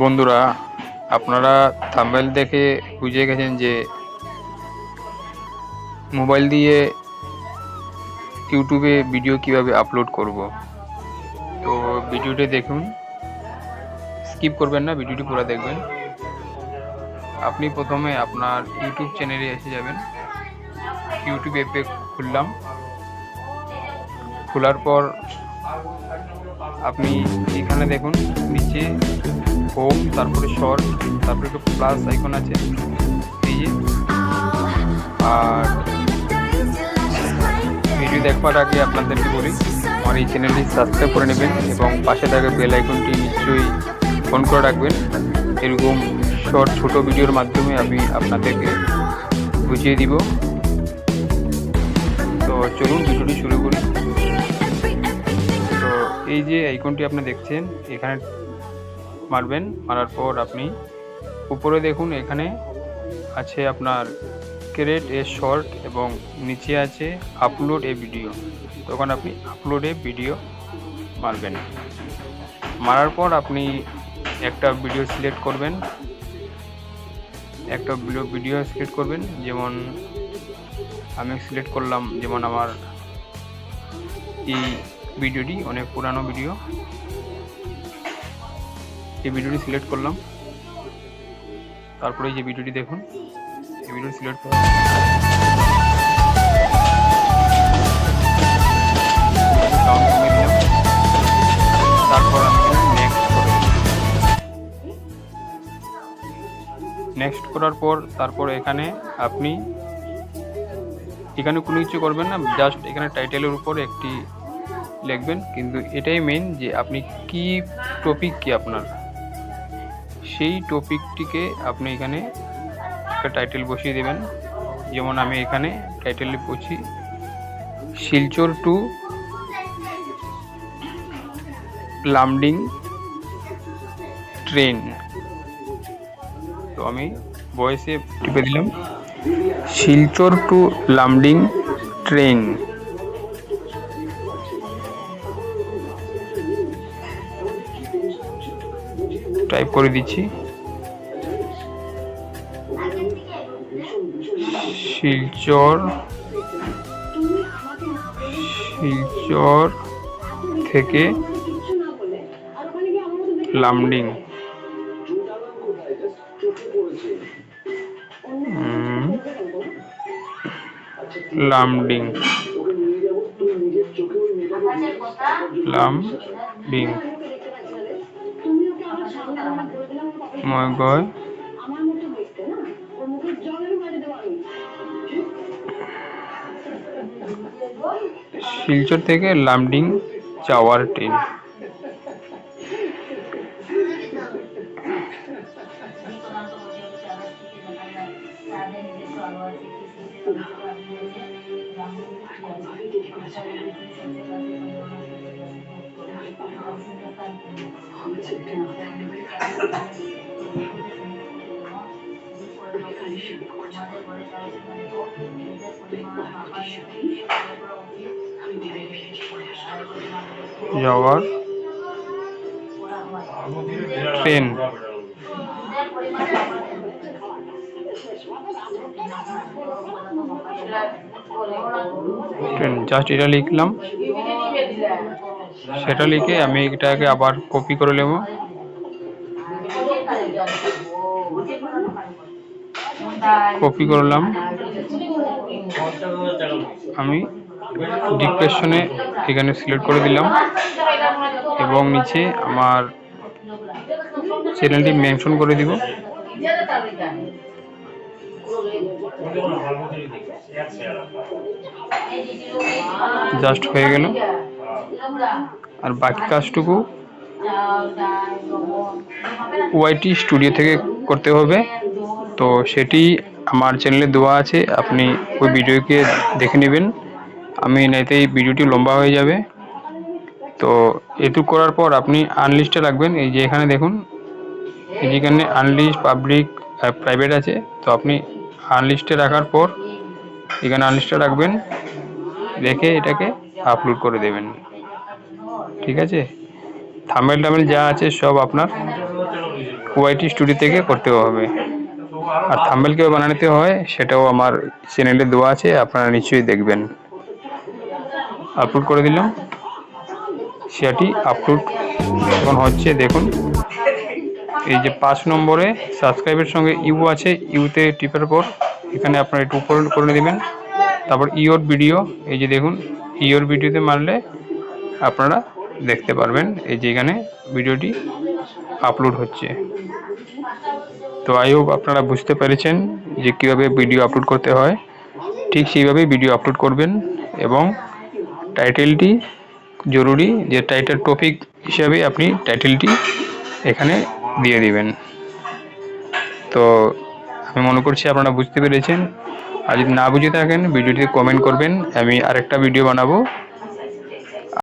বন্ধুরা, আপনারা থাম্বেল দেখে বুঝে গেছেন যে মোবাইল দিয়ে ইউটিউবে ভিডিও কীভাবে আপলোড করব। তো ভিডিওটি দেখুন। স্কিপ করবেন না ভিডিওটি পুরো দেখবেন। আপনি প্রথমে আপনার ইউটিউব চ্যানেলে এসে যাবেন। ইউটিউব অ্যাপে খুললাম। খোলার পর আপনি এখানে দেখুন, নিচে হোম, তারপরে শর্ট তারপরে একটু প্লাস আইকন আছে। এই যে, আর ভিডিও দেখবার আগে আপনাদেরকে বলি, আমার এই চ্যানেলটি সাবস্ক্রাইব করে নেবেন এবং পাশে থাকা বেল আইকনটি নিশ্চয়ই ফোন করে রাখবেন। এরকম শর্ট ছোট ভিডিওর মাধ্যমে আমি আপনাদেরকে বুঝিয়ে দিব। তো চলুন ভিডিওটি শুরু করি। এই যে আইকনটি আপনি দেখছেন, এখানে মারবেন, মারার পর আপনি উপরে দেখুন, এখানে আছে আপনার ক্রেট এ শর্ট এবং নিচে আছে আপলোড এ ভিডিও। তখন আপনি আপলোড এ ভিডিও মারবেন। মারার পর আপনি একটা ভিডিও সিলেক্ট করবেন। একটা ভিডিও সিলেক্ট করবেন, যেমন আমি সিলেক্ট করলাম, যেমন আমার এই ভিডিওটি, অনেক পুরানো ভিডিও। এই ভিডিওটি সিলেক্ট করলাম, তারপরে যে ভিডিওটি দেখুন, এই ভিডিওটি সিলেক্ট করলাম তারপর নেক্সট নেক্সট করার পর, তারপর এখানে আপনি, এখানে কোনো কিছু করবেন না জাস্ট এখানে টাইটেলের উপর একটি লিখবেন, কিন্তু এটাই মেন যে আপনি কি টপিক কি আপনার? সেই টপিকটিকে আপনি এখানে একটা টাইটেল বসিয়ে দেবেন। যেমন আমি এখানে টাইটেলে বসি শিলচর টু লামডিং ট্রেন তো আমি ভয়েসে টিপে দিলাম, Silchar to Lumding train type করে দিচ্ছি। শিলচর শিলচর থেকে লামডিং। লামডিং। লামডিং। মই গৈ শিলচর থেকে লামডিং যাওয়ার ট্রেন। যাওয়ার ট্রেন ট্রেন জাস্ট এটা লিখলাম সেটা লিখে আমি এটাকে আবার কপি করে নেব। কপি করলাম। আমি ডিপ্রেশনে এখানে সিলেক্ট করে দিলাম। এবং নিচে আমার চ্যানেলটি মেনশন করে দিব। জাস্ট হয়ে গেল। আর বাকি কাজটুকু ওয়াইটি স্টুডিও থেকে করতে হবে। তো সেটি আমার চ্যানেলে দেওয়া আছে, আপনি ওই ভিডিওকে দেখে নেবেন। আমি নাইতে এই ভিডিওটি লম্বা হয়ে যাবে। তো এটুকু করার পর আপনি আনলিস্টে রাখবেন। এই যে এখানে দেখুন যেখানে আনলিস্ট পাবলিক প্রাইভেট আছে। তো আপনি আনলিস্টে রাখার পর এখানে আনলিস্টে রাখবেন। রেখে এটাকে আপলোড করে দেবেন। ঠিক আছে? থামেল টামেল যা আছে সব আপনার ওয়াইটি স্টুডিও থেকে করতে হবে। আর থাম্বেল কীভাবে বানাতে হয়, সেটাও আমার চ্যানেলে দেওয়া আছে, আপনারা নিশ্চয়ই দেখবেন। আপলোড করে দিলাম। সেটি আপলোড এখন হচ্ছে, দেখুন। এই যে পাঁচ নম্বরে সাবস্ক্রাইবের সঙ্গে ইউ আছে, ইউতে টিপার পর এখানে আপনারা একটু উপর করে দেবেন তারপর ইওর ভিডিও, এই যে দেখুন ইওর ভিডিওতে মারলে আপনারা দেখতে পারবেন এই যে এখানে ভিডিওটি আপলোড হচ্ছে। তো আই হোপ আপনারা বুঝতে পেরেছেন যে কীভাবে ভিডিও আপলোড করতে হয়। ঠিক সেইভাবেই ভিডিও আপলোড করবেন এবং টাইটেলটি জরুরি যে টাইটেল টপিক হিসাবে আপনি টাইটেলটি এখানে দিয়ে দিবেন। তো আমি মনে করছি আপনারা বুঝতে পেরেছেন। আর যদি না বুঝে থাকেন, ভিডিওটিতে কমেন্ট করবেন। আমি আরেকটা ভিডিও বানাবো।